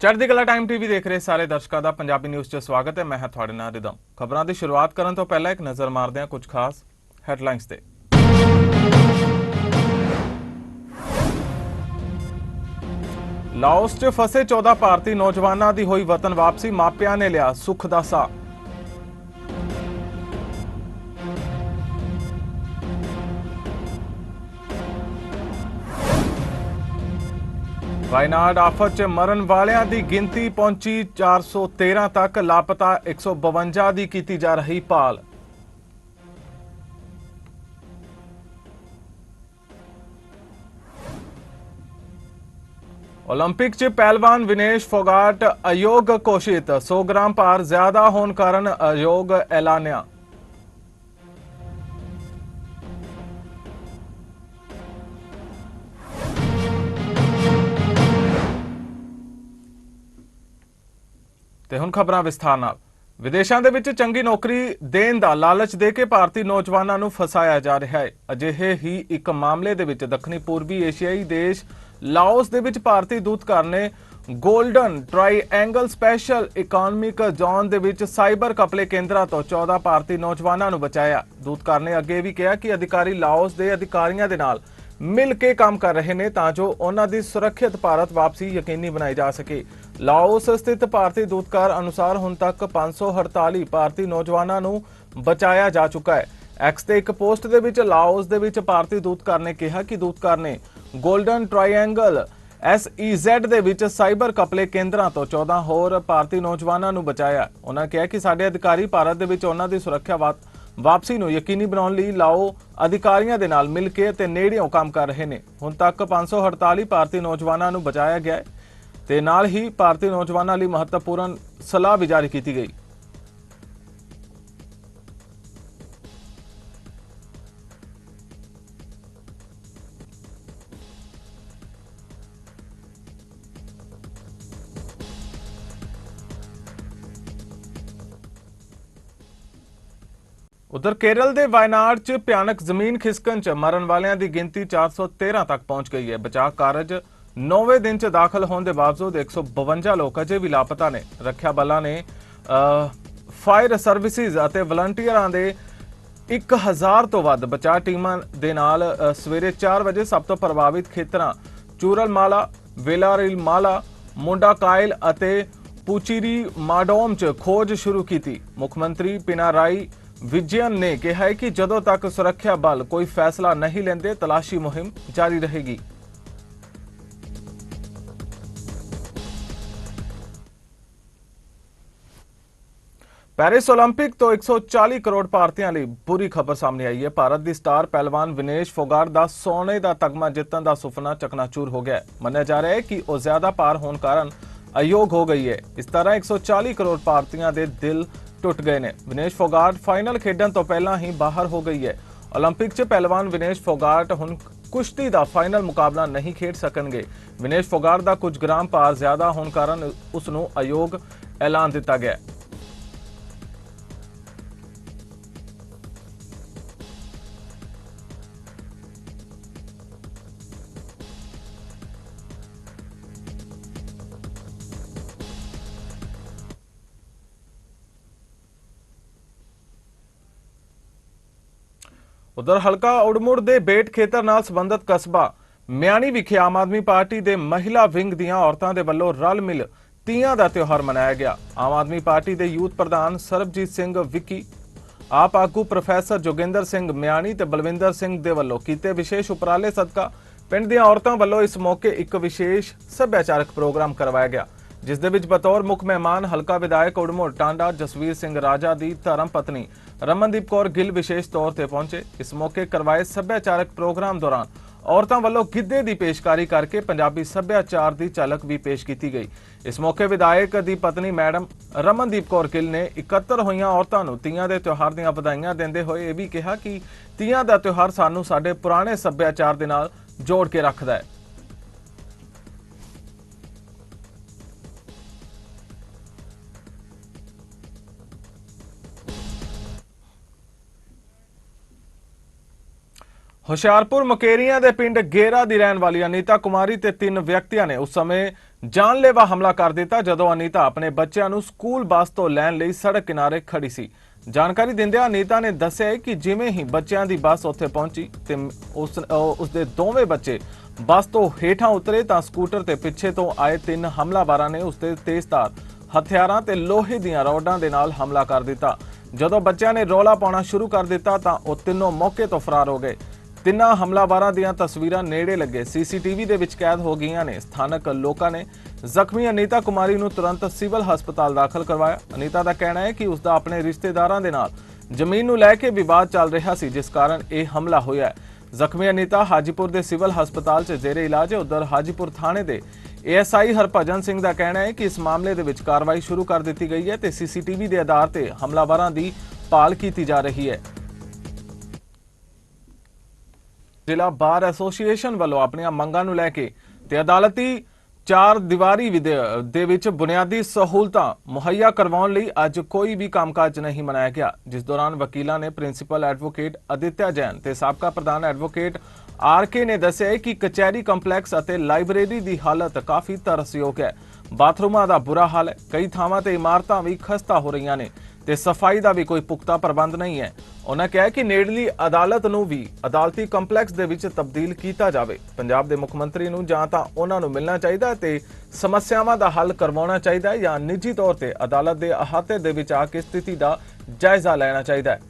ਚੜ੍ਹਦੀ ਕਲਾ time TV ਦੇਖ ਰਹੇ ਸਾਰੇ ਦਰਸ਼ਕਾਂ ਦਾ ਪੰਜਾਬੀ ਨਿਊਜ਼ 'ਚ ਸਵਾਗਤ ਹੈ। ਮੈਂ ਹਾਂ ਤੁਹਾਡੇ ਨਾਲ ਰਿਦਮ। ਖਬਰਾਂ ਦੀ ਸ਼ੁਰੂਆਤ ਕਰਨ ਤੋਂ ਪਹਿਲਾਂ ਇੱਕ ਨਜ਼ਰ ਮਾਰਦੇ ਹਾਂ ਕੁਝ ਖਾਸ ਹੈਡਲਾਈਨਸ ਤੇ। ਲਾਓਸ 'ਚ ਫਸੇ 14 ਭਾਰਤੀ ਨੌਜਵਾਨਾਂ ਦੀ ਹੋਈ ਵਤਨ ਵਾਪਸੀ ਮਾਪਿਆਂ ਨੇ ਲਿਆ ਸੁੱਖ ਦਾ ਸਾਹ। ਵਾਇਨਾਡ ਆਫਤ 'ਚ ਮਰਨ ਵਾਲਿਆਂ ਦੀ ਗਿਣਤੀ ਪਹੁੰਚੀ 413 ਤੱਕ ਲਾਪਤਾ 152 ਦੀ ਕੀਤੀ ਜਾ ਰਹੀ ਭਾਲ ओलंपिक च पहलवान विनेश फोगाट अयोग घोषित 100 ग्राम पार ज्यादा होने कारण अयोग ऐलान्या ਤੇ ਹੁਣ ਖਬਰਾਂ ਵਿਸਥਾਰ ਨਾਲ। ਵਿਦੇਸ਼ਾਂ ਦੇ ਵਿੱਚ ਚੰਗੀ ਨੌਕਰੀ ਦੇਣ ਦਾ ਲਾਲਚ ਦੇ ਕੇ ਭਾਰਤੀ ਨੌਜਵਾਨਾਂ ਨੂੰ ਫਸਾਇਆ ਜਾ ਰਿਹਾ ਹੈ। ਅਜਿਹੇ ਹੀ ਇੱਕ ਮਾਮਲੇ ਦੇ ਵਿੱਚ ਦੱਖਣੀ ਪੂਰਬੀ ਏਸ਼ੀਆਈ ਦੇਸ਼ ਲਾਓਸ ਦੇ ਵਿੱਚ ਭਾਰਤੀ ਦੂਤਘਰ ਨੇ golden triangle special economic zone ਦੇ ਵਿੱਚ ਸਾਈਬਰ ਕਪਲੇ ਕੇਂਦਰਾਂ ਤੋਂ 14 ਭਾਰਤੀ ਨੌਜਵਾਨਾਂ ਨੂੰ ਬਚਾਇਆ। ਦੂਤਘਰ ਨੇ ਅੱਗੇ ਵੀ ਕਿਹਾ ਕਿ ਅਧਿਕਾਰੀ ਲਾਓਸ ਦੇ ਅਧਿਕਾਰੀਆਂ ਦੇ ਨਾਲ ਮਿਲ ਕੇ ਕੰਮ ਕਰ ਰਹੇ ਨੇ ਤਾਂ ਜੋ ਉਹਨਾਂ ਦੀ ਸੁਰੱਖਿਅਤ ਭਾਰਤ ਵਾਪਸੀ ਯਕੀਨੀ ਬਣਾਈ ਜਾ ਸਕੇ। ਲਾਓਸ ਸਥਿਤ ਭਾਰਤੀ ਦੂਤਕਾਰ ਅਨੁਸਾਰ ਹੁਣ ਤੱਕ 548 ਭਾਰਤੀ ਨੌਜਵਾਨਾਂ ਨੂੰ ਬਚਾਇਆ ਜਾ ਚੁੱਕਾ ਹੈ। ਐਕਸ ਤੇ ਇੱਕ ਪੋਸਟ ਦੇ ਵਿੱਚ ਲਾਓਸ ਦੇ ਵਿੱਚ ਭਾਰਤੀ ਦੂਤਕਾਰ ਨੇ ਕਿਹਾ ਕਿ ਦੂਤਕਾਰ ਨੇ 골ਡਨ ਟ੍ਰਾਈਐਂਗਲ SEZ ਦੇ ਵਿੱਚ ਸਾਈਬਰ ਕਪਲੇ ਕੇਂਦਰਾਂ ਤੋਂ 14 ਹੋਰ ਭਾਰਤੀ ਨੌਜਵਾਨਾਂ ਨੂੰ ਬਚਾਇਆ। ਉਹਨਾਂ ਕਿਹਾ ਕਿ ਸਾਡੇ ਅਧਿਕਾਰੀ ਭਾਰਤ ਦੇ ਵਿੱਚ ਉਹਨਾਂ ਦੀ ਸੁਰੱਖਿਆ ਵਾ- ਵਾਪਸੀ ਨੂੰ ਯਕੀਨੀ ਬਣਾਉਣ ਲਈ ਲਾਓ ਅਧਿਕਾਰੀਆਂ ਦੇ ਨਾਲ ਮਿਲ ਕੇ ਤੇ ਨੇੜਿਓਂ ਕੰਮ ਕਰ ਰਹੇ ਨੇ। ਹੁਣ ਤੱਕ 548 ਭਾਰਤੀ ਨੌਜਵਾਨਾਂ ਨੂੰ ਬਚਾਇਆ ਗਿਆ ਹੈ। ਤੇ ਨਾਲ ਹੀ ਭਾਰਤੀ ਨੌਜਵਾਨਾਂ ਲਈ ਮਹੱਤਵਪੂਰਨ ਸਲਾਹ ਵੀ ਜਾਰੀ ਕੀਤੀ ਗਈ। ਉਧਰ ਕੇਰਲ ਦੇ ਵਾਇਨਾਡ 'ਚ ਭਿਆਨਕ ਜ਼ਮੀਨ ਖਿਸਕਣ 'ਚ ਮਰਨ ਵਾਲਿਆਂ ਦੀ ਗਿਣਤੀ 413 ਤੱਕ ਪਹੁੰਚ ਗਈ ਹੈ। ਬਚਾਅ ਕਾਰਜ 9ਵੇਂ ਦਿਨ 'ਚ ਦਾਖਲ ਹੋਣ ਦੇ ਬਾਵਜੂਦ 152 ਲੋਕ ਅਜੇ ਵੀ ਲਾਪਤਾ ਨੇ। ਰੱਖਿਆ ਬਲਾਂ ਨੇ ਫਾਇਰ ਸਰਵਿਸਿਜ਼ ਅਤੇ ਵਲੰਟੀਅਰਾਂ ਦੇ 1000 ਤੋਂ ਵੱਧ ਬਚਾਅ ਟੀਮਾਂ ਦੇ ਨਾਲ ਸਵੇਰੇ 4 ਵਜੇ ਸਭ ਤੋਂ ਪ੍ਰਭਾਵਿਤ ਖੇਤਰਾਂ ਚੂਰਲਮਾਲਾ, ਵੇਲਾਰਿਲਮਾਲਾ, ਮੁੰਡਾਕਾਇਲ ਅਤੇ ਪੁਚੀਰੀ ਮਾਡੋਮ 'ਚ ਖੋਜ ਸ਼ੁਰੂ ਕੀਤੀ। ਮੁੱਖ ਮੰਤਰੀ ਪਿਨਾਰਾਈ ਵਿਜਯਨ ਨੇ ਕਿਹਾ ਹੈ ਕਿ ਜਦੋਂ ਤੱਕ ਸੁਰੱਖਿਆ ਬਲ ਕੋਈ ਫੈਸਲਾ ਨਹੀਂ ਲੈਂਦੇ, ਤਲਾਸ਼ੀ ਮੁਹਿੰਮ ਜਾਰੀ ਰਹੇਗੀ। ਪੈਰਿਸ 올림픽 ਤੋਂ 140 ਕਰੋੜ ਭਾਰਤੀਆਂ ਲਈ ਬੁਰੀ ਖਬਰ ਸਾਹਮਣੇ ਆਈ ਹੈ ਭਾਰਤ ਦੀ ਸਟਾਰ ਪਹਿਲਵਾਨ ਵਿਨੇਸ਼ ਫੋਗਾਟ ਦਾ ਸੋਨੇ ਦਾ ਤਗਮਾ ਜਿੱਤਣ ਦਾ ਸੁਪਨਾ ਚਕਨਾਚੂਰ ਹੋ ਗਿਆ ਹੈ ਮੰਨਿਆ ਜਾ ਰਿਹਾ ਹੈ ਕਿ ਉਹ ਜ਼ਿਆਦਾ ਭਾਰ ਹੋਣ ਕਾਰਨ ਅਯੋਗ ਹੋ ਗਈ ਹੈ ਇਸ ਤਰ੍ਹਾਂ 140 ਕਰੋੜ ਭਾਰਤੀਆਂ ਦੇ ਦਿਲ ਟੁੱਟ ਗਏ ਨੇ ਵਿਨੇਸ਼ ਫੋਗਾਟ ਫਾਈਨਲ ਖੇਡਣ ਤੋਂ ਪਹਿਲਾਂ ਹੀ ਬਾਹਰ ਹੋ ਗਈ ਹੈ 올림픽 'ਚ ਪਹਿਲਵਾਨ ਵਿਨੇਸ਼ ਫੋਗਾਟ ਹੁਣ ਕੁਸ਼ਤੀ ਦਾ ਫਾਈਨਲ ਮੁਕਾਬਲਾ ਨਹੀਂ ਖੇਡ ਸਕਣਗੇ ਵਿਨੇਸ਼ ਫੋਗਾਟ ਦਾ ਕੁਝ ਗ੍ਰਾਮ ਭਾਰ ਜ਼ਿਆਦਾ ਹੋਣ ਕਾਰਨ ਉਸ ਨੂੰ ਅਯੋਗ ਐਲਾਨ ਦਿੱਤਾ ਗਿਆ ਉਧਰ ਹਲਕਾ ਉੜਮੁੜ ਦੇ ਬੇਟ ਖੇਤਰ ਨਾਲ ਸੰਬੰਧਿਤ ਕਸਬਾ ਮਿਆਣੀ ਵਿਖੇ ਆਮ ਆਦਮੀ ਪਾਰਟੀ ਦੇ ਮਹਿਲਾ ਵਿੰਗ ਦੀਆਂ ਔਰਤਾਂ ਦੇ ਵੱਲੋਂ ਰਲ ਮਿਲ ਤੀਆਂ ਦਾ ਤਿਉਹਾਰ ਮਨਾਇਆ ਗਿਆ। ਆਮ ਆਦਮੀ ਪਾਰਟੀ ਦੇ ਯੂਥ ਪ੍ਰਧਾਨ ਸਰਬਜੀਤ ਸਿੰਘ ਵਿੱਕੀ, ਆਪ ਆਗੂ ਪ੍ਰੋਫੈਸਰ ਜੋਗਿੰਦਰ ਸਿੰਘ ਮਿਆਣੀ ਤੇ ਬਲਵਿੰਦਰ ਸਿੰਘ ਦੇ ਵੱਲੋਂ ਕੀਤੇ ਵਿਸ਼ੇਸ਼ ਉਪਰਾਲੇ ਸਦਕਾ ਪਿੰਡ ਦੀਆਂ ਔਰਤਾਂ ਵੱਲੋਂ ਇਸ ਮੌਕੇ ਇੱਕ ਵਿਸ਼ੇਸ਼ ਸੱਭਿਆਚਾਰਕ ਪ੍ਰੋਗਰਾਮ ਕਰਵਾਇਆ ਗਿਆ, ਜਿਸ ਦੇ ਵਿੱਚ ਬਤੌਰ ਮੁੱਖ ਮਹਿਮਾਨ ਹਲਕਾ ਵਿਧਾਇਕ ਉੜਮੁੜ, ਟਾਂਡਾ ਜਸਵੀਰ ਸਿੰਘ ਰਾਜਾ ਦੀ ਧਰਮ ਪਤਨੀ ਰਮਨਦੀਪ ਕੌਰ ਗਿੱਲ ਵਿਸ਼ੇਸ਼ ਤੌਰ ਤੇ ਪਹੁੰਚੇ। ਇਸ ਮੌਕੇ ਕਰਵਾਏ ਸੱਭਿਆਚਾਰਕ ਪ੍ਰੋਗਰਾਮ ਦੌਰਾਨ ਔਰਤਾਂ ਵੱਲੋਂ ਗਿੱਧੇ ਦੀ ਪੇਸ਼ਕਾਰੀ ਕਰਕੇ ਪੰਜਾਬੀ ਸੱਭਿਆਚਾਰ ਦੀ ਝਲਕ ਵੀ ਪੇਸ਼ ਕੀਤੀ ਗਈ। ਇਸ ਮੌਕੇ ਵਿਧਾਇਕ ਦੀ ਪਤਨੀ ਮੈਡਮ ਰਮਨਦੀਪ ਕੌਰ ਗਿੱਲ ਨੇ ਇਕੱਤਰ ਹੋਈਆਂ ਔਰਤਾਂ ਨੂੰ ਤੀਆਂ ਦੇ ਤਿਉਹਾਰ ਦੀਆਂ ਵਧਾਈਆਂ ਦਿੰਦੇ ਹੋਏ ਇਹ ਵੀ ਕਿਹਾ ਕਿ ਤੀਆਂ ਦਾ ਤਿਉਹਾਰ ਸਾਨੂੰ ਸਾਡੇ ਪੁਰਾਣੇ ਸੱਭਿਆਚਾਰ ਦੇ ਨਾਲ ਜੋੜ ਕੇ ਰੱਖਦਾ ਹੈ। ਹੁਸ਼ਿਆਰਪੁਰ ਮੁਕੇਰੀਆਂ ਦੇ ਪਿੰਡ ਗੇਰਾ ਦੀ ਰਹਿਣ ਵਾਲੀ ਅਨੀਤਾ ਕੁਮਾਰੀ ਤੇ ਤਿੰਨ ਵਿਅਕਤੀਆਂ ਨੇ ਉਸ ਸਮੇਂ ਜਾਨਲੇਵਾ ਹਮਲਾ ਕਰ ਦਿੱਤਾ ਜਦੋਂ ਅਨੀਤਾ ਆਪਣੇ ਬੱਚਿਆਂ ਨੂੰ ਸਕੂਲ ਬੱਸ ਤੋਂ ਲੈਣ ਲਈ ਸੜਕ ਕਿਨਾਰੇ ਖੜੀ ਸੀ। ਜਾਣਕਾਰੀ ਦਿੰਦਿਆਂ ਅਨੀਤਾ ਨੇ ਦੱਸਿਆ ਹੈ ਕਿ ਜਿਵੇਂ ਹੀ ਬੱਚਿਆਂ ਦੀ ਬੱਸ ਉੱਥੇ ਪਹੁੰਚੀ ਤੇ ਉਸ ਉਸ ਦੇ ਦੋਵੇਂ ਬੱਚੇ ਬੱਸ ਤੋਂ ਹੇਠਾਂ ਉਤਰੇ ਤਾਂ ਸਕੂਟਰ ਤੇ ਪਿੱਛੇ ਤੋਂ ਆਏ ਤਿੰਨ ਹਮਲਾਵਰਾਂ ਨੇ ਉਸ ਤੇ ਤੇਜ਼ਧਾਰ ਹਥਿਆਰਾਂ ਤੇ ਲੋਹੇ ਦੀਆਂ ਰੋਡਾਂ ਦੇ ਨਾਲ ਹਮਲਾ ਕਰ ਦਿੱਤਾ। ਜਦੋਂ ਬੱਚਿਆਂ ਨੇ ਰੌਲਾ ਪਾਉਣਾ ਸ਼ੁਰੂ ਕਰ ਦਿੱਤਾ ਤਾਂ ਉਹ ਤਿੰਨੋਂ ਮੌਕੇ ਤੋਂ ਫਰਾਰ ਹੋ ਗਏ। ਤਿੰਨਾਂ ਹਮਲਾਵਰਾਂ ਦੀਆਂ ਤਸਵੀਰਾਂ ਨੇੜੇ ਲੱਗੇ। ਸੀਸੀਟੀਵੀ ਦੇ ਵਿੱਚ ਕੈਦ ਹੋ ਗਈਆਂ ਨੇ। ਸਥਾਨਕ ਲੋਕਾਂ ਨੇ ਜ਼ਖਮੀ ਅਨੀਤਾ ਕੁਮਾਰੀ ਨੂੰ ਤੁਰੰਤ ਸਿਵਲ ਹਸਪਤਾਲ ਦਾਖਲ ਕਰਵਾਇਆ। ਅਨੀਤਾ ਦਾ ਕਹਿਣਾ ਹੈ ਕਿ ਉਸ ਦਾ ਆਪਣੇ ਰਿਸ਼ਤੇਦਾਰਾਂ ਦੇ ਨਾਲ ਜ਼ਮੀਨ ਨੂੰ ਲੈ ਕੇ ਵਿਵਾਦ ਚੱਲ ਰਿਹਾ ਸੀ, ਜਿਸ ਕਾਰਨ ਇਹ ਹਮਲਾ ਹੋਇਆ ਜ਼ਖਮੀ ਅਨੀਤਾ ਹਾਜੀਪੁਰ ਦੇ ਸਿਵਲ ਹਸਪਤਾਲ 'ਚ ਜ਼ੇਰੇ ਇਲਾਜ ਹੈ। ਉਧਰ ਹਾਜੀਪੁਰ ਥਾਣੇ ਦੇ ਏਐਸਆਈ ਹਰਭਜਨ ਸਿੰਘ ਦਾ ਕਹਿਣਾ ਹੈ ਕਿ ਇਸ ਮਾਮਲੇ ਦੇ ਵਿੱਚ ਕਾਰਵਾਈ ਸ਼ੁਰੂ ਕਰ ਦਿੱਤੀ ਗਈ ਹੈ ਤੇ ਸੀਸੀਟੀਵੀ ਦੇ ਆਧਾਰ ਤੇ ਹਮਲਾਵਰਾਂ ਦੀ ਭਾਲ ਕੀਤੀ ਜਾ ਰਹੀ ਹੈ। ਜ਼ਿਲ੍ਹਾ ਬਾਰ ਐਸੋਸੀਏਸ਼ਨ ਵੱਲੋਂ ਆਪਣੀਆਂ ਮੰਗਾਂ ਨੂੰ ਲੈ ਕੇ ਤੇ ਅਦਾਲਤੀ ਚਾਰ ਦੀਵਾਰੀ ਵਿਦੇ- ਦੇ ਵਿੱਚ ਬੁਨਿਆਦੀ ਸਹੂਲਤਾਂ ਮੁਹੱਈਆ ਕਰਵਾਉਣ ਲਈ ਅੱਜ ਕੋਈ ਵੀ ਕੰਮਕਾਜ ਨਹੀਂ ਮਨਾਇਆ ਗਿਆ। ਜਿਸ ਦੌਰਾਨ ਵਕੀਲਾਂ ਨੇ ਪ੍ਰਿੰਸੀਪਲ ਐਡਵੋਕੇਟ ਅਦਿੱਤਿਆ ਜੈਨ ਤੇ ਸਾਬਕਾ ਪ੍ਰਧਾਨ ਐਡਵੋਕੇਟ ਆਰ ਕੇ ਨੇ ਦੱਸਿਆ ਕਿ ਕਚਹਿਰੀ ਕੰਪਲੈਕਸ ਅਤੇ ਲਾਇਬ੍ਰੇਰੀ ਦੀ ਹਾਲਤ ਕਾਫੀ ਤਰਸਯੋਗ ਹੈ। ਬਾਥਰੂਮਾਂ ਦਾ ਬੁਰਾ ਹਾਲ ਹੈ। ਕਈ ਥਾਵਾਂ ਤੇ ਇਮਾਰਤਾਂ ਵੀ ਖਸਤਾ ਹੋ ਰਹੀਆਂ ਨੇ। ਤੇ ਸਫ਼ਾਈ ਦਾ ਵੀ ਕੋਈ ਪੁਖਤਾ ਪ੍ਰਬੰਧ ਨਹੀਂ ਹੈ। ਉਹਨਾਂ ਕਿਹਾ ਕਿ ਨੇੜਲੀ ਅਦਾਲਤ ਨੂੰ ਵੀ ਅਦਾਲਤੀ ਕੰਪਲੈਕਸ ਦੇ ਵਿੱਚ ਤਬਦੀਲ ਕੀਤਾ ਜਾਵੇ। ਪੰਜਾਬ ਦੇ ਮੁੱਖ ਮੰਤਰੀ ਨੂੰ ਜਾਂ ਤਾਂ ਉਹਨਾਂ ਨੂੰ ਮਿਲਣਾ ਚਾਹੀਦਾ ਹੈ ਤੇ ਸਮੱਸਿਆਵਾਂ ਦਾ ਹੱਲ ਕਰਵਾਉਣਾ ਚਾਹੀਦਾ ਹੈ ਜਾਂ ਨਿੱਜੀ ਤੌਰ ਤੇ ਅਦਾਲਤ ਦੇ ਅਹਾਤੇ ਦੇ ਵਿੱਚ ਆ ਕੇ ਸਥਿਤੀ ਦਾ ਜਾਇਜ਼ਾ ਲੈਣਾ ਚਾਹੀਦਾ ਹੈ।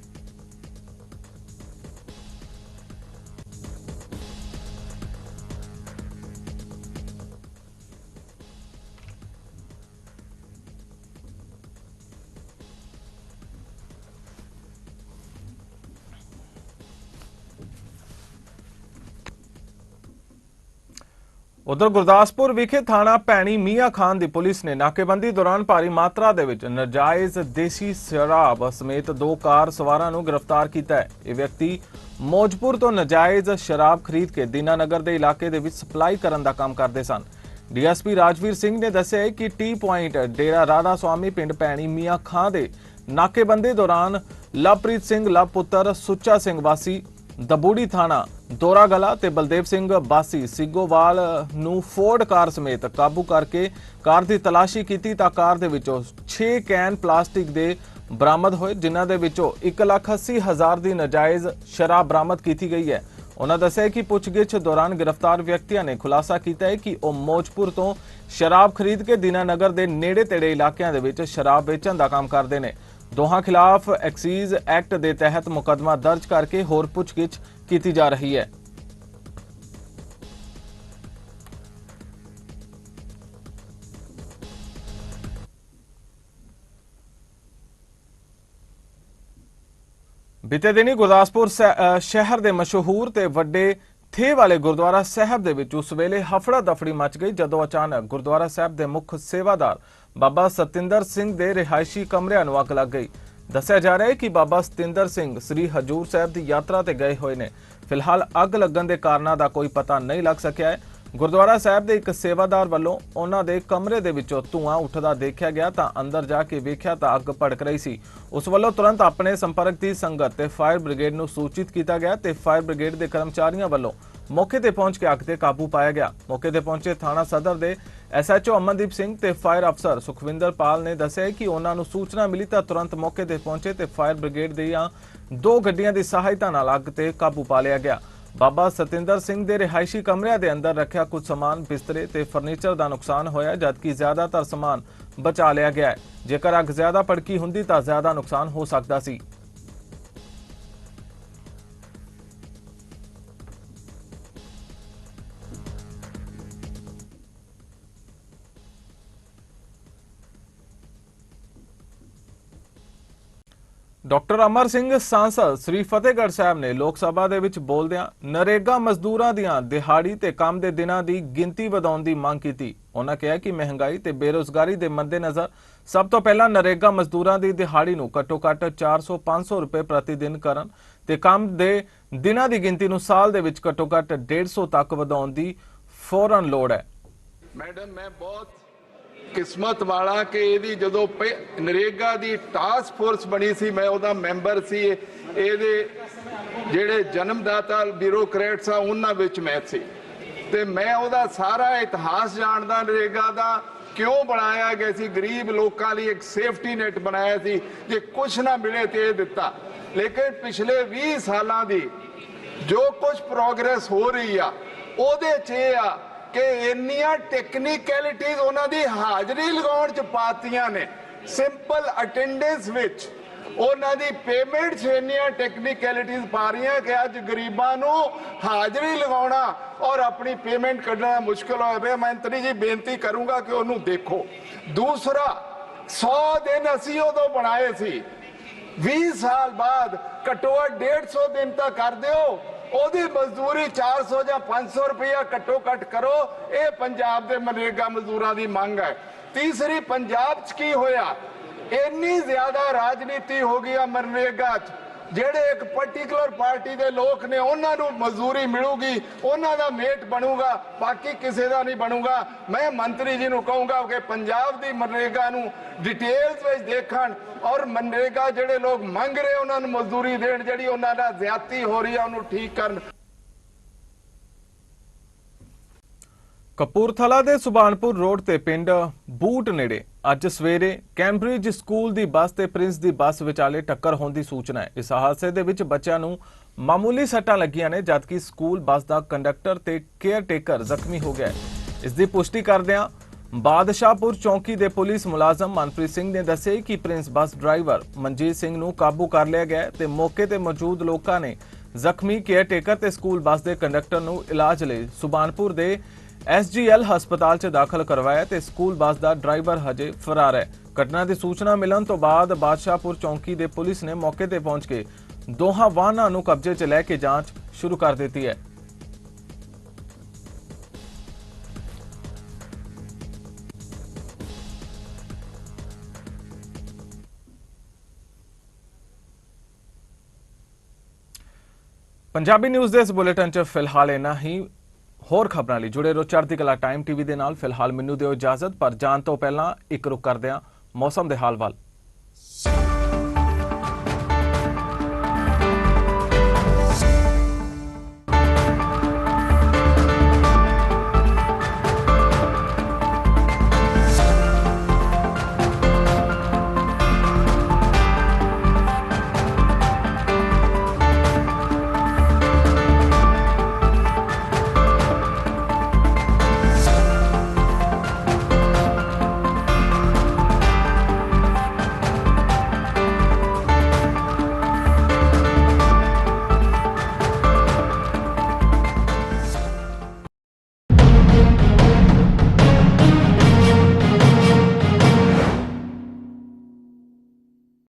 ਉਧਰ ਗੁਰਦਾਸਪੁਰ ਵਿਖੇ ਥਾਣਾ ਭੈਣੀ ਮੀਆਂ ਖਾਨ ਦੀ ਪੁਲਿਸ ਨੇ ਨਾਕੇਬੰਦੀ ਦੌਰਾਨ ਭਾਰੀ ਮਾਤਰਾ ਦੇ ਵਿੱਚ ਨਜਾਇਜ਼ ਦੇਸੀ ਸ਼ਰਾਬ ਸਮੇਤ ਦੋ ਕਾਰ ਸਵਾਰਾਂ ਨੂੰ ਗ੍ਰਿਫਤਾਰ ਕੀਤਾ ਹੈ। ਇਹ ਵਿਅਕਤੀ ਮੋਜਪੁਰ ਤੋਂ ਨਜਾਇਜ਼ ਸ਼ਰਾਬ ਖਰੀਦ ਕੇ ਦੀਨਾਨਗਰ ਦੇ ਇਲਾਕੇ ਦੇ ਵਿੱਚ ਸਪਲਾਈ ਕਰਨ ਦਾ ਕੰਮ ਕਰਦੇ ਸਨ। ਡੀਐਸਪੀ ਰਾਜਵੀਰ ਸਿੰਘ ਨੇ ਦੱਸਿਆ ਕਿ ਟੀ ਪੁਆਇੰਟ ਡੇਰਾ ਰਾਧਾ ਸੁਆਮੀ ਪਿੰਡ ਭੈਣੀ ਮੀਆਂ ਖਾਂ ਦੇ ਨਾਕੇਬੰਦੀ ਦੌਰਾਨ ਲਵਪ੍ਰੀਤ ਸਿੰਘ ਲਵ ਪੁੱਤਰ ਸੁੱਚਾ ਸਿੰਘ ਵਾਸੀ ਦਬੂੜੀ ਥਾਣਾ ਦੋਰਾਗਲਾ ਤੇ ਬਲਦੇਵ ਸਿੰਘ ਬਾਸੀ ਸਿੱਗੋਵਾਲ ਨੂੰ ਫੋਰਡ ਕਾਰ ਸਮੇਤ ਕਾਬੂ ਕਰਕੇ ਕਾਰ ਦੀ ਤਲਾਸ਼ੀ ਕੀਤੀ ਤਾਂ ਕਾਰ ਦੇ ਵਿੱਚੋਂ 6 ਕੈਨ ਪਲਾਸਟਿਕ ਦੇ ਬਰਾਮਦ ਹੋਏ, ਜਿਨ੍ਹਾਂ ਦੇ ਵਿੱਚੋਂ 180000 ਦੀ ਨਜਾਇਜ਼ ਸ਼ਰਾਬ ਬਰਾਮਦ ਕੀਤੀ ਗਈ ਹੈ। ਉਹਨਾਂ ਦੱਸਿਆ ਕਿ ਪੁੱਛਗਿੱਛ ਦੌਰਾਨ ਗ੍ਰਿਫਤਾਰ ਵਿਅਕਤੀਆਂ ਨੇ ਖੁਲਾਸਾ ਕੀਤਾ ਹੈ ਕਿ ਉਹ ਮੋਜਪੁਰ ਤੋਂ ਸ਼ਰਾਬ ਖਰੀਦ ਕੇ ਦੀਨਾਨਗਰ ਦੇ ਨੇੜੇ-ਤੇੜੇ ਇਲਾਕਿਆਂ ਦੇ ਵਿੱਚ ਸ਼ਰਾਬ ਵੇਚਣ ਦਾ ਕੰਮ ਕਰਦੇ ਨੇ। ਦੋਹਾਂ ਖਿਲਾਫ ਐਕਸੀਜ਼ ਐਕਟ ਦੇ ਤਹਿਤ ਮੁਕੱਦਮਾ ਦਰਜ ਕਰਕੇ ਹੋਰ ਪੁੱਛਗਿੱਛ ਕੀਤੀ ਜਾ ਰਹੀ ਹੈ। ਬੀਤੇ ਦਿਨੀ ਗੁਰਦਾਸਪੁਰ ਸ਼ਹਿਰ ਦੇ ਮਸ਼ਹੂਰ ਤੇ ਵੱਡੇ ਥੇ ਵਾਲੇ ਗੁਰਦੁਆਰਾ ਸਾਹਿਬ ਦੇ ਵਿੱਚ ਉਸ ਵੇਲੇ ਹਫੜਾ ਦਫੜੀ ਮਚ ਗਈ ਜਦੋਂ ਅਚਾਨਕ ਗੁਰਦੁਆਰਾ ਸਾਹਿਬ ਦੇ ਮੁੱਖ ਸੇਵਾਦਾਰ ਬਾਬਾ ਸਤਿੰਦਰ ਸਿੰਘ ਦੇ ਰਿਹਾਇਸ਼ੀ ਕਮਰਿਆਂ ਨੂੰ ਅੱਗ ਲੱਗ ਗਈ। ਦੱਸਿਆ ਜਾ ਰਿਹਾ ਹੈ ਕਿ ਬਾਬਾ ਸਤਿੰਦਰ ਸਿੰਘ ਸ੍ਰੀ ਹਜੂਰ ਸਾਹਿਬ ਦੀ ਯਾਤਰਾ ਤੇ ਗਏ ਹੋਏ ਨੇ। ਫਿਲਹਾਲ ਅੱਗ ਲੱਗਣ ਦੇ ਕਾਰਨਾਂ ਦਾ ਕੋਈ ਪਤਾ ਨਹੀਂ ਲੱਗ ਸਕਿਆ ਹੈ। ਗੁਰਦੁਆਰਾ ਸਾਹਿਬ ਦੇ ਇੱਕ ਸੇਵਾਦਾਰ ਵੱਲੋਂ ਉਹਨਾਂ ਦੇ ਕਮਰੇ ਦੇ ਵਿੱਚੋਂ ਧੂਆਂ ਉੱਠਦਾ ਦੇਖਿਆ ਗਿਆ ਤਾਂ ਅੰਦਰ ਜਾ ਕੇ ਵੇਖਿਆ ਤਾਂ ਅੱਗ ਭੜਕ ਰਹੀ ਸੀ। ਉਸ ਵੱਲੋਂ ਤੁਰੰਤ ਆਪਣੇ ਸੰਪਰਕ ਦੀ ਸੰਗਤ ਤੇ ਫਾਇਰ ਬ੍ਰਿਗੇਡ ਨੂੰ ਸੂਚਿਤ ਕੀਤਾ ਗਿਆ ਤੇ ਫਾਇਰ ਬ੍ਰਿਗੇਡ ਦੇ ਕਰਮਚਾਰੀਆਂ ਵੱਲੋਂ ਮੌਕੇ ਤੇ ਪਹੁੰਚ ਕੇ ਅੱਗ ਤੇ ਕਾਬੂ ਪਾਇਆ ਗਿਆ। ਮੌਕੇ ਤੇ ਪਹੁੰਚੇ ਥਾਣਾ ਸਦਰ ਦੇ ਐਸਐਚਓ ਅਮਨਦੀਪ ਸਿੰਘ ਤੇ ਫਾਇਰ ਅਫਸਰ ਸੁਖਵਿੰਦਰ ਪਾਲ ਨੇ ਦੱਸਿਆ ਕਿ ਉਹਨਾਂ ਨੂੰ ਸੂਚਨਾ ਮਿਲੀ ਤਾਂ ਤੁਰੰਤ ਮੌਕੇ ਤੇ ਪਹੁੰਚੇ ਤੇ ਫਾਇਰ ਬ੍ਰਿਗੇਡ ਦੀਆਂ ਦੋ ਗੱਡੀਆਂ ਦੀ ਸਹਾਇਤਾ ਨਾਲ ਅੱਗ ਤੇ ਕਾਬੂ ਪਾ ਲਿਆ ਗਿਆ। ਬਾਬਾ ਸਤਿੰਦਰ ਸਿੰਘ ਦੇ ਰਿਹਾਇਸ਼ੀ ਕਮਰਿਆਂ ਦੇ ਅੰਦਰ ਰੱਖਿਆ ਕੁਝ ਸਮਾਨ, ਬਿਸਤਰੇ ਤੇ ਫਰਨੀਚਰ ਦਾ ਨੁਕਸਾਨ ਹੋਇਆ, ਜਦਕਿ ਜ਼ਿਆਦਾਤਰ ਸਮਾਨ ਬਚਾ ਲਿਆ ਗਿਆ ਹੈ। ਜੇਕਰ ਅੱਗ ਜ਼ਿਆਦਾ ਭੜਕੀ ਹੁੰਦੀ ਤਾਂ ਜ਼ਿਆਦਾ ਨੁਕਸਾਨ ਹੋ ਸਕਦਾ ਸੀ। ਡਾਕਟਰ ਅਮਰ ਸਿੰਘ ਸਾਂਸਦ ਸ੍ਰੀ ਫਤਿਹਗੜ੍ਹ ਸਾਹਿਬ ਨੇ ਲੋਕ ਸਭਾ ਦੇ ਵਿੱਚ ਬੋਲਦਿਆਂ ਨਰੇਗਾ ਮਜ਼ਦੂਰਾਂ ਦੀਆਂ ਦਿਹਾੜੀ ਤੇ ਕੰਮ ਦੇ ਦਿਨਾਂ ਦੀ ਗਿਣਤੀ ਵਧਾਉਣ ਦੀ ਮੰਗ ਕੀਤੀ। ਉਹਨਾਂ ਕਿਹਾ ਕਿ ਮਹਿੰਗਾਈ ਤੇ ਬੇਰੋਜ਼ਗਾਰੀ ਦੇ ਮੱਦੇਨਜ਼ਰ ਸਭ ਤੋਂ ਪਹਿਲਾਂ ਨਰੇਗਾ ਮਜ਼ਦੂਰਾਂ ਦੀ ਦਿਹਾੜੀ ਨੂੰ ਘੱਟੋ-ਘੱਟ 400-500 ਰੁਪਏ ਪ੍ਰਤੀ ਦਿਨ ਕਰਨ ਤੇ ਕੰਮ ਦੇ ਦਿਨਾਂ ਦੀ ਗਿਣਤੀ ਨੂੰ ਸਾਲ ਦੇ ਵਿੱਚ ਘੱਟੋ-ਘੱਟ 150 ਤੱਕ ਵਧਾਉਣ ਦੀ ਫੌਰਨ ਲੋੜ ਹੈ। ਮੈਡਮ, ਮੈਂ ਬਹੁਤ ਕਿਸਮਤ ਵਾਲਾ ਕਿ ਇਹਦੀ ਜਦੋਂ ਪਹਿ- ਨਰੇਗਾ ਦੀ ਟਾਸਕ ਫੋਰਸ ਬਣੀ ਸੀ, ਮੈਂ ਉਹਦਾ ਮੈਂਬਰ ਸੀ। ਇਹਦੇ ਜਿਹੜੇ ਜਨਮਦਾਤਾ ਬਿਊਰੋਕਰੇਟਸ ਆ, ਉਹਨਾਂ ਵਿੱਚ ਮੈਂ ਸੀ। ਤੇ ਮੈਂ ਉਹਦਾ ਸਾਰਾ ਇਤਿਹਾਸ ਜਾਣਦਾ ਨਰੇਗਾ ਦਾ, ਕਿਉਂ ਬਣਾਇਆ ਗਿਆ ਸੀ? ਗਰੀਬ ਲੋਕਾਂ ਲਈ ਇੱਕ ਸੇਫਟੀ ਨੈਟ ਬਣਾਇਆ ਸੀ, ਜੇ ਕੁਝ ਨਾ ਮਿਲੇ ਤੇ ਇਹ ਦਿੱਤਾ। ਲੇਕਿਨ ਪਿਛਲੇ 20 ਸਾਲਾਂ ਦੀ ਜੋ ਕੁਝ ਪ੍ਰੋਗਰੈਸ ਹੋ ਰਹੀ ਆ, ਉਹਦੇ 'ਚ ਇਹ ਆ ਕਿ ਇੰਨੀਆਂ ਟੈਕਨੀਕੈਲਿਟੀਜ਼ ਉਹਨਾਂ ਦੀ ਹਾਜ਼ਰੀ ਲਗਾਉਣ 'ਚ ਪਾਤੀਆਂ ਨੇ। ਸਿੰਪਲ ਅਟੈਂਡੈਂਸ ਵਿੱਚ ਉਹਨਾਂ ਦੀ ਪੇਮੈਂਟ 'ਚ ਟੈਕਨੀਕੈਲਿਟੀਜ਼ ਪਾ ਰਹੀਆਂ ਕਿ ਅੱਜ ਗਰੀਬਾਂ ਨੂੰ ਹਾਜ਼ਰੀ ਲਗਾਉਣਾ ਔਰ ਆਪਣੀ ਪੇਮੈਂਟ ਕੱਢਣਾ ਮੁਸ਼ਕਲ ਹੋਇਆ ਪਿਆ। ਮੰਤਰੀ ਜੀ ਬੇਨਤੀ ਕਰੂੰਗਾ ਕਿ ਉਹਨੂੰ ਦੇਖੋ। ਦੂਸਰਾ 100 ਦਿਨ ਅਸੀਂ ਉਦੋਂ ਬਣਾਏ ਸੀ। 20 ਸਾਲ ਬਾਅਦ ਘੱਟੋ ਘੱਟ 150 ਦਿਨ ਤਾਂ ਕਰ ਦਿਓ। ਉਹਦੀ ਮਜ਼ਦੂਰੀ 400 ਜਾਂ 500 ਰੁਪਇਆ ਘੱਟੋ ਘੱਟ ਕਰੋ। ਇਹ ਪੰਜਾਬ ਦੇ ਮਨਰੇਗਾ ਮਜ਼ਦੂਰਾਂ ਦੀ ਮੰਗ ਹੈ। ਤੀਸਰੀ, ਪੰਜਾਬ 'ਚ ਕੀ ਹੋਇਆ? ਇੰਨੀ ਜ਼ਿਆਦਾ ਰਾਜਨੀਤੀ ਹੋ ਗਈ ਆ ਮਨਰੇਗਾ 'ਚ। ਜਿਹੜੇ ਇੱਕ ਪਾਰਟਿਕੂਲਰ ਪਾਰਟੀ ਦੇ ਲੋਕ ਨੇ, ਉਹਨਾਂ ਨੂੰ ਮਜ਼ਦੂਰੀ ਮਿਲੂਗੀ, ਉਹਨਾਂ ਦਾ ਮੇਟ ਬਣੂਗਾ, ਬਾਕੀ ਕਿਸੇ ਦਾ ਨਹੀਂ ਬਣੂਗਾ। ਮੈਂ ਮੰਤਰੀ ਜੀ ਨੂੰ ਕਹੂੰਗਾ ਕਿ ਪੰਜਾਬ ਦੀ ਮਨਰੇਗਾ ਨੂੰ ਡਿਟੇਲਸ ਵਿੱਚ ਦੇਖਣ ਔਰ ਮਨਰੇਗਾ ਜਿਹੜੇ ਲੋਕ ਮੰਗ ਰਹੇ, ਉਹਨਾਂ ਨੂੰ ਮਜ਼ਦੂਰੀ ਦੇਣ ਜਿਹੜੀ ਉਹਨਾਂ ਦਾ ਜ਼ਿਆਦਤੀ ਹੋ ਰਹੀ ਹੈ ਉਹਨੂੰ ਠੀਕ ਕਰਨ। ਕਪੂਰਥਲਾ ਦੇ ਸੁਬਾਨਪੁਰ ਰੋਡ ਤੇ ਪਿੰਡ ਬੂਟ ਨੇੜੇ ਅੱਜ ਸਵੇਰੇ ਕੈਂਬਰਿਜ ਸਕੂਲ ਦੀ ਬੱਸ ਤੇ ਪ੍ਰਿੰਸ ਦੀ ਬੱਸ ਵਿਚਾਲੇ ਟੱਕਰ ਹੋਣ ਦੀ ਸੂਚਨਾ ਹੈ। ਇਸ ਹਾਦਸੇ ਦੇ ਵਿੱਚ ਬੱਚਿਆਂ ਨੂੰ ਮਾਮੂਲੀ ਸੱਟਾਂ ਲੱਗੀਆਂ ਨੇ, ਜਦਕਿ ਸਕੂਲ ਬੱਸ ਦਾ ਕੰਡਕਟਰ ਤੇ ਕੇਅਰ ਟੇਕਰ ਜ਼ਖਮੀ ਹੋ ਗਿਆ ਇਸ ਦੀ ਪੁਸ਼ਟੀ ਕਰਦਿਆਂ ਬਾਦਸ਼ਾਹਪੁਰ ਚੌਂਕੀ ਦੇ ਪੁਲਿਸ ਮੁਲਾਜ਼ਮ ਮਨਪ੍ਰੀਤ ਸਿੰਘ ਨੇ ਦੱਸਿਆ ਕਿ Prince bus driver Manjeet Singh ਨੂੰ ਕਾਬੂ ਕਰ ਲਿਆ ਗਿਆ ਹੈ ਤੇ ਮੌਕੇ ਤੇ ਮੌਜੂਦ ਲੋਕਾਂ ਨੇ ਜ਼ਖਮੀ ਕੇਅਰ ਟੇਕਰ ਤੇ ਸਕੂਲ ਬੱਸ ਦੇ ਕੰਡਕਟਰ ਨੂੰ ਇਲਾਜ ਲਈ ਸੁਬਾਨਪੁਰ ਦੇ ਐਸਜੀਐਲ ਹਸਪਤਾਲ 'ਚ ਦਾਖਲ ਕਰਵਾਇਆ ਤੇ ਸਕੂਲ ਬੱਸ ਦਾ ਡਰਾਈਵਰ ਹਜੇ ਫਰਾਰ ਹੈ। ਘਟਨਾ ਦੀ ਸੂਚਨਾ ਮਿਲਣ ਤੋਂ ਬਾਅਦ ਬਾਦਸ਼ਾਹਪੁਰ ਚੌਂਕੀ ਦੇ ਪੁਲਿਸ ਨੇ ਮੌਕੇ ਤੇ ਪਹੁੰਚ ਕੇ ਦੋਹਾਂ ਵਾਹਨਾਂ ਨੂੰ ਕਬਜ਼ੇ 'ਚ ਲੈ ਕੇ ਜਾਂਚ ਸ਼ੁਰੂ ਕਰ ਦਿੱਤੀ ਹੈ। ਪੰਜਾਬੀ ਨਿਊਜ਼ ਦੇ ਇਸ ਬੁਲੇਟਿਨ 'ਚ ਫਿਲਹਾਲ ਇੰਨਾ ਹੀ। ਹੋਰ ਖਬਰਾਂ ਲਈ ਜੁੜੇ ਰਹੋ ਚੜ੍ਹਦੀ ਕਲਾ ਟਾਈਮ ਟੀਵੀ ਦੇ ਨਾਲ। ਫਿਲਹਾਲ ਮੈਨੂੰ ਦਿਓ ਇਜਾਜ਼ਤ, ਪਰ ਜਾਣ ਤੋਂ ਪਹਿਲਾਂ ਇੱਕ ਰੁਕ ਕਰਦੇ ਹਾਂ। ਮੌਸਮ ਦੇ ਹਾਲ ਵੱਲ